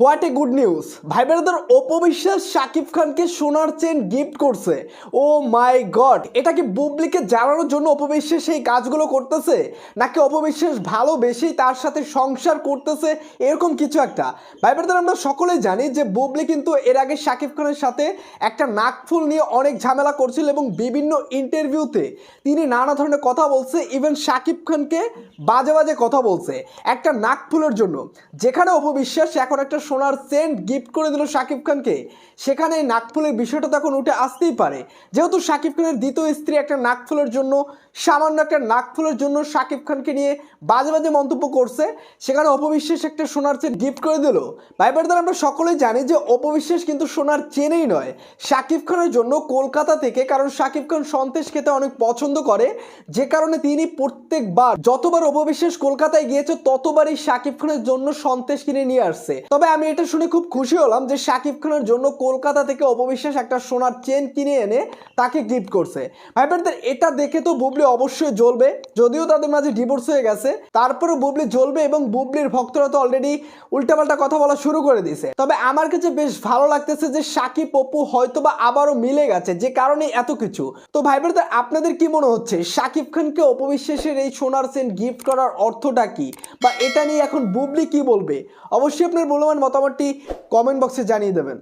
What a good news? ভাই brother অপবিশ্বাস শাকিব খানকে সোনার চেন গিফট করছে। ও মাই গড, এটা কি বুবলিকে জানানোর জন্য অপবিশ্বাস সেই কাজগুলো করতেছে? নাকি অপবিশ্বাস ভালোবেসেই তার সাথে সংসার করতেছে? এরকম কিছু একটা। ভাই ব্রাদার, আমরা সকলেই জানি যে বুবলি কিন্তু এর আগে শাকিব খানের সাথে একটা নাকফুল নিয়ে অনেক ঝামেলা করছিল এবং বিভিন্ন ইন্টারভিউতে তিনি নানা ধরনের কথা বলছে ইভেন শাকিব খানকে বাজে বাজে কথা বলছে, একটা নাকফুলের জন্য। যেখানে অপবিশ্বাস এখন একটা সোনার সেন্ট গিফট করে দিল শাকিব খানকে। সেখানে নাকফুলের বিষয়টা তখন উঠে আসতেই পারে। যেহেতু শাকিব খানের দ্বিতীয় স্ত্রী একটা নাকফুলের জন্য, সামান্য একটা নাকফুলের জন্য শাকিব খানকে নিয়ে বাজে বাজে মন্তব্য করছে, সেখানে অপবিশ্বাস একটা সোনার চেন গিফট করে দিল। ভাইবারদার আমরা সকলেই জানি যে অপবিশ্বাস কিন্তু সোনার চেনেই নয়। শাকিব খানের জন্য কলকাতা থেকে, কারণ শাকিব খান সন্দেশ খেতে অনেক পছন্দ করে, যে কারণে তিনি প্রত্যেকবার যতবার অপবিশ্বাস কলকাতায় গিয়েছে, ততবারই শাকিব খানের জন্য সন্দেশ কিনে নিয়ে আসছে। তবে আমি এটা শুনে খুব খুশি হলাম যে শাকিব খানের জন্য কলকাতা থেকে অপবিশ্বাস একটা সোনার চেন কিনে এনে তাকে গিফট করছে। ভাই ব্রাদার এটা দেখে তো বুবলি অবশ্যই জ্বলবে। যদিও তাদের মাঝে ডিভোর্স হয়ে গেছে তারপরে বুবলি জ্বলবে এবং বুবলির ভক্তরা তো অলরেডি উল্টাপাল্টা কথা বলা শুরু করে দিয়েছে। তবে আমার কাছে বেশ ভালো লাগতেছে যে সাকিব অপু হয়তো বা আবারও মিলে গেছে, যে কারণে এত কিছু। তো ভাই ব্রাদার আপনাদের কি মনে হচ্ছে সাকিব খানকে অপবিশ্বাসের এই সোনার চেন গিফট করার অর্থটা কি? বা এটা নিয়ে এখন বুবলি কি বলবে? অবশ্যই আপনার মূল্যবান মতামতটি কমেন্ট বক্সে জানিয়ে দেবেন।